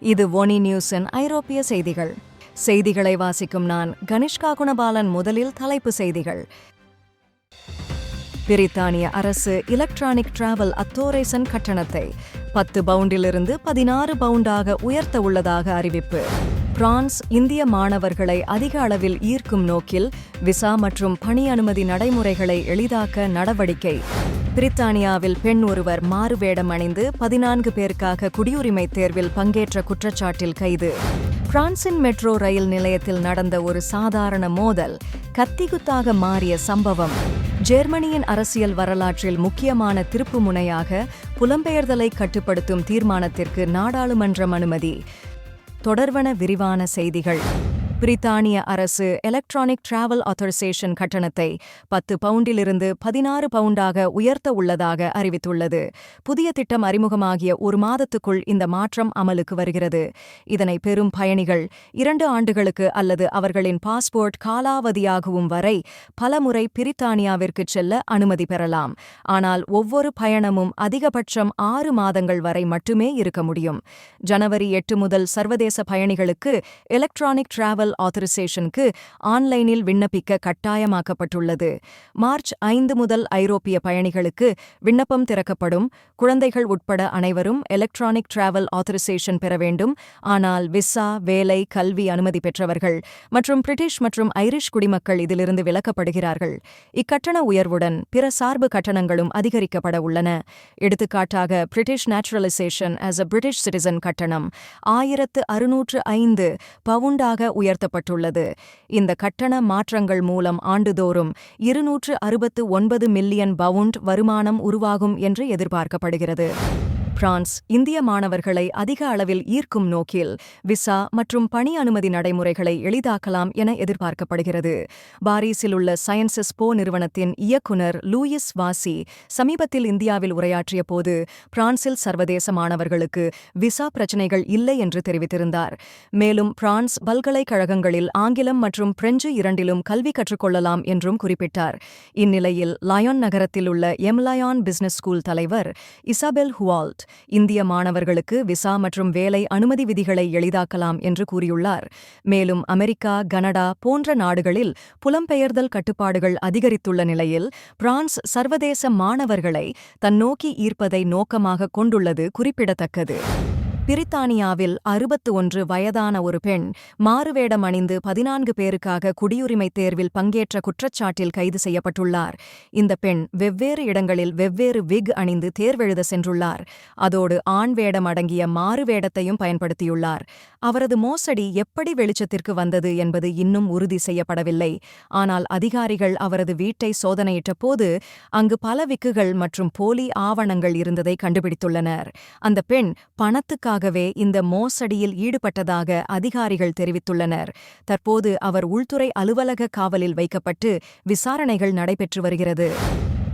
இது ஒனி நியூஸின் ஐரோப்பிய செய்திகள். செய்திகளை வாசிக்கும் நான் கனிஷ்கா குணபாலன் முதலில் தலைப்பு செய்திகள். பிரித்தானிய அரசு எலக்ட்ரானிக் டிராவல் அத்தோரேசன் கட்டணத்தை பத்து பவுண்டிலிருந்து பதினாறு பவுண்டாக உயர்த்த உள்ளதாக அறிவிப்பு. பிரான்ஸ் இந்திய மாணவர்களை அதிக அளவில் ஈர்க்கும் நோக்கில் விசா மற்றும் பணி அனுமதி நடைமுறைகளை எளிதாக்க நடவடிக்கை. பிரித்தானியாவில் பெண் ஒருவர் மாறுவேடம் அணிந்து பதினான்கு பேருக்காக குடியுரிமை தேர்வில் பங்கேற்ற குற்றச்சாட்டில் கைது. பிரான்சின் மெட்ரோ ரயில் நிலையத்தில் நடந்த ஒரு சாதாரண மோதல் கத்திகுத்தாக மாறிய சம்பவம். ஜெர்மனியின் அரசியல் வரலாற்றில் முக்கியமான திருப்புமுனையாக புலம்பெயர்தலை கட்டுப்படுத்தும் தீர்மானத்திற்கு நாடாளுமன்றம் அனுமதி. தொடர்வன விரிவான செய்திகள். பிரித்தானிய அரசு எலக்ட்ரானிக் டிராவல் ஆத்தரைசேஷன் கட்டணத்தை பத்து பவுண்டிலிருந்து பதினாறு பவுண்டாக உயர்த்த உள்ளதாக அறிவித்துள்ளது. புதிய திட்டம் அறிமுகமாகிய ஒரு மாதத்துக்குள் இந்த மாற்றம் அமலுக்கு வருகிறது. இதனை பெறும் பயணிகள் இரண்டு ஆண்டுகளுக்கு அல்லது அவர்களின் பாஸ்போர்ட் காலாவதியாகவும் வரை பலமுறை பிரித்தானியாவிற்கு செல்ல அனுமதி பெறலாம். ஆனால் ஒவ்வொரு பயணமும் அதிகபட்சம் ஆறு மாதங்கள் வரை மட்டுமே இருக்க முடியும். ஜனவரி எட்டு முதல் சர்வதேச பயணிகளுக்கு எலக்ட்ரானிக் டிராவல் டிராவல் ஆத்தரைசேஷனுக்கு ஆன்லைனில் விண்ணப்பிக்க கட்டாயமாக்கப்பட்டுள்ளது. மார்ச் ஐந்து முதல் ஐரோப்பிய பயணிகளுக்கு விண்ணப்பம் திறக்கப்படும். குழந்தைகள் உட்பட அனைவரும் எலக்ட்ரானிக் டிராவல் ஆத்தரைசேஷன் பெற வேண்டும். ஆனால் விசா வேலை கல்வி அனுமதி பெற்றவர்கள் மற்றும் பிரிட்டிஷ் மற்றும் ஐரிஷ் குடிமக்கள் இதிலிருந்து விலக்கப்படுகிறார்கள். இக்கட்டண உயர்வுடன் பிற சார்பு கட்டணங்களும் அதிகரிக்கப்பட உள்ளன. எடுத்துக்காட்டாக British naturalisation as a British citizen கட்டணம் ஆயிரத்து அறுநூற்று ஐந்து பவுண்டாக உயர் உயர்த்தப்பட்டுள்ளது. இந்த கட்டண மாற்றங்கள் மூலம் ஆண்டுதோறும் இருநூற்று அறுபத்து ஒன்பது மில்லியன் பவுண்ட் வருமானம் உருவாகும் என்று எதிர்பார்க்கப்படுகிறது. பிரான்ஸ் இந்திய மாணவர்களை அதிக அளவில் ஈர்க்கும் நோக்கில் விசா மற்றும் பணி அனுமதி நடைமுறைகளை எளிதாக்கலாம் என எதிர்பார்க்கப்படுகிறது. பாரிஸில் உள்ள சயின்சஸ் போ நிறுவனத்தின் இயக்குநர் லூயிஸ் வாசி சமீபத்தில் இந்தியாவில் உரையாற்றிய போது பிரான்சில் சர்வதேச மாணவர்களுக்கு விசா பிரச்சினைகள் இல்லை என்று தெரிவித்திருந்தார். மேலும் பிரான்ஸ் பல்கலைக்கழகங்களில் ஆங்கிலம் மற்றும் பிரெஞ்சு இரண்டிலும் கல்வி கற்றுக்கொள்ளலாம் என்றும் குறிப்பிட்டார். இந்நிலையில் லயோன் நகரத்தில் உள்ள எம்லயான் பிசினஸ் ஸ்கூல் தலைவர் இசாபெல் ஹுவால்ட் இந்திய மாணவர்களுக்கு விசா மற்றும் வேலை அனுமதி விதிகளை எளிதாக்கலாம் என்று கூறியுள்ளார். மேலும் அமெரிக்கா கனடா போன்ற நாடுகளில் புலம்பெயர்தல் கட்டுப்பாடுகள் அதிகரித்துள்ள நிலையில் பிரான்ஸ் சர்வதேச மாணவர்களை தன்னோக்கி ஈர்ப்பதை நோக்கமாக கொண்டுள்ளது குறிப்பிடத்தக்கது. பிரித்தானியாவில் அறுபத்து ஒன்று வயதான ஒரு பெண் மாறுவேடம் அணிந்து பதினான்கு பேருக்காக குடியுரிமை தேர்வில் பங்கேற்ற குற்றச்சாட்டில் கைது செய்யப்பட்டுள்ளார். இந்த பெண் வெவ்வேறு இடங்களில் வெவ்வேறு விக் அணிந்து தேர்வெழுத சென்றுள்ளார். அதோடு ஆண் வேடம் அடங்கிய மாறுவேடத்தையும் பயன்படுத்தியுள்ளார். அவரது மோசடி எப்படி வெளிச்சத்திற்கு வந்தது என்பது இன்னும் உறுதி செய்யப்படவில்லை. ஆனால் அதிகாரிகள் அவரது வீட்டை சோதனையிட்ட போது அங்கு பல விக்குகள் மற்றும் போலி ஆவணங்கள் இருந்ததை கண்டுபிடித்துள்ளனர். அந்த பெண் பணத்துக்காக காரணமாகவே இந்த மோசடியில் ஈடுபட்டதாக அதிகாரிகள் தெரிவித்துள்ளனர். தற்போது அவர் உள்துறை அலுவலக காவலில் வைக்கப்பட்டு விசாரணைகள் நடைபெற்று வருகிறது.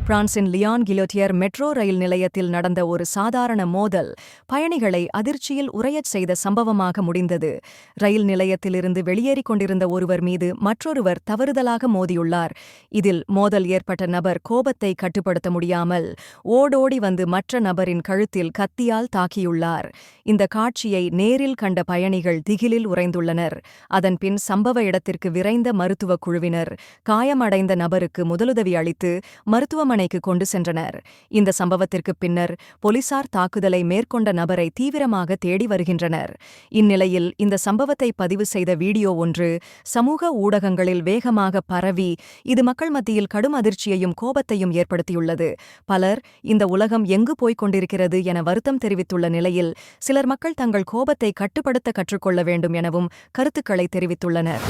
பிரான்சின் லியான் கிலோட்டியர் மெட்ரோ ரயில் நிலையத்தில் நடந்த ஒரு சாதாரண மோதல் பயணிகளை அதிர்ச்சியில் உரையச் செய்த சம்பவமாக முடிந்தது. ரயில் நிலையத்திலிருந்து வெளியேறிக் கொண்டிருந்த ஒருவர் மீது மற்றொருவர் தவறுதலாக மோதியுள்ளார். இதில் மோதல் ஏற்பட்ட நபர் கோபத்தை கட்டுப்படுத்த முடியாமல் ஓடோடி வந்து மற்ற நபரின் கழுத்தில் கத்தியால் தாக்கியுள்ளார். இந்த காட்சியை நேரில் கண்ட பயணிகள் திகிலில் உறைந்துள்ளனர். அதன்பின் சம்பவ இடத்திற்கு விரைந்த மருத்துவக் குழுவினர் காயமடைந்த நபருக்கு முதலுதவி அளித்து மருத்துவ மருத்துவமனைக்கு கொண்டு சென்றனர். இந்த சம்பவத்திற்கு பின்னர் போலீசார் தாக்குதலை மேற்கொண்ட நபரை தீவிரமாக தேடி வருகின்றனர். இந்நிலையில் இந்த சம்பவத்தை பதிவு செய்த வீடியோ ஒன்று சமூக ஊடகங்களில் வேகமாக பரவி இது மக்கள் மத்தியில் கடும் அதிர்ச்சியையும் கோபத்தையும் ஏற்படுத்தியுள்ளது. பலர் இந்த உலகம் எங்கு போய்க் கொண்டிருக்கிறது என வருத்தம் தெரிவித்துள்ள நிலையில் சிலர் மக்கள் தங்கள் கோபத்தை கட்டுப்படுத்த கற்றுக்கொள்ள வேண்டும் எனவும் கருத்துக்களை தெரிவித்துள்ளனர்.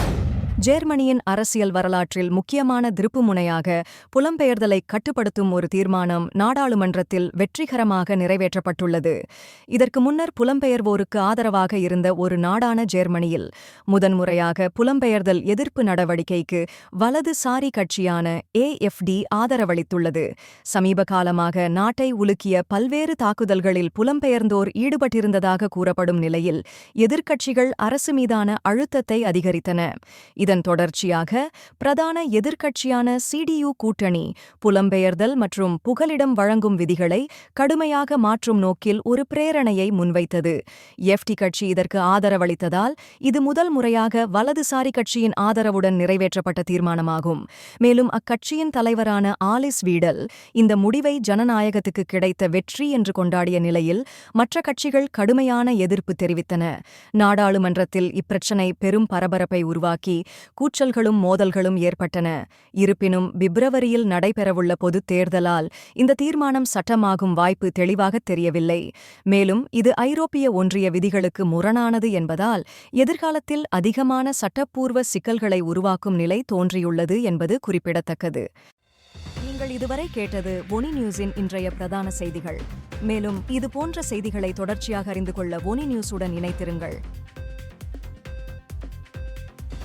ஜேர்மனியின் அரசியல் வரலாற்றில் முக்கியமான திருப்புமுனையாக புலம்பெயர்தலை கட்டுப்படுத்தும் ஒரு தீர்மானம் நாடாளுமன்றத்தில் வெற்றிகரமாக நிறைவேற்றப்பட்டுள்ளது. இதற்கு முன்னர் புலம்பெயர்வோருக்கு ஆதரவாக இருந்த ஒரு நாடான ஜேர்மனியில் முதன்முறையாக புலம்பெயர்தல் எதிர்ப்பு நடவடிக்கைக்கு வலதுசாரி கட்சியான ஏஎஃப்டி ஆதரவளித்துள்ளது. சமீப காலமாக நாட்டை உலுக்கிய பல்வேறு தாக்குதல்களில் புலம்பெயர்ந்தோர் ஈடுபட்டிருந்ததாக கூறப்படும் நிலையில் எதிர்க்கட்சிகள் அரசு மீதான அழுத்தத்தை அதிகரித்தன. இதன் தொடர்ச்சியாக பிரதான எதிர்க்கட்சியான சிடியு கூட்டணி புலம்பெயர்தல் மற்றும் புகலிடம் வழங்கும் விதிகளை கடுமையாக மாற்றும் நோக்கில் ஒரு பிரேரணையை முன்வைத்தது. எஃப்டி கட்சி இதற்கு ஆதரவளித்ததால் இது முதல் முறையாக வலதுசாரி கட்சியின் ஆதரவுடன் நிறைவேற்றப்பட்ட தீர்மானமாகும். மேலும் அக்கட்சியின் தலைவரான ஆலிஸ் வீடல் இந்த முடிவை ஜனநாயகத்துக்கு கிடைத்த வெற்றி என்று கொண்டாடிய நிலையில் மற்ற கட்சிகள் கடுமையான எதிர்ப்பு தெரிவித்தன. நாடாளுமன்றத்தில் இப்பிரச்சினை பெரும் பரபரப்பை உருவாக்கி கூச்சல்களும் மோதல்களும் ஏற்பட்டன. இருப்பினும் பிப்ரவரியில் நடைபெறவுள்ள பொதுத் தேர்தலால் இந்த தீர்மானம் சட்டமாகும் வாய்ப்பு தெளிவாகத் தெரியவில்லை. மேலும் இது ஐரோப்பிய ஒன்றிய விதிகளுக்கு முரணானது என்பதால் எதிர்காலத்தில் அதிகமான சட்டப்பூர்வ சிக்கல்களை உருவாக்கும் நிலை தோன்றியுள்ளது என்பது குறிப்பிடத்தக்கது. நீங்கள் இதுவரை கேட்டது ஒனி நியூஸின் இன்றைய பிரதான செய்திகள். மேலும் இது போன்ற செய்திகளை தொடர்ச்சியாக அறிந்து கொள்ள ஒனி நியூஸுடன் இணைத்திருங்கள்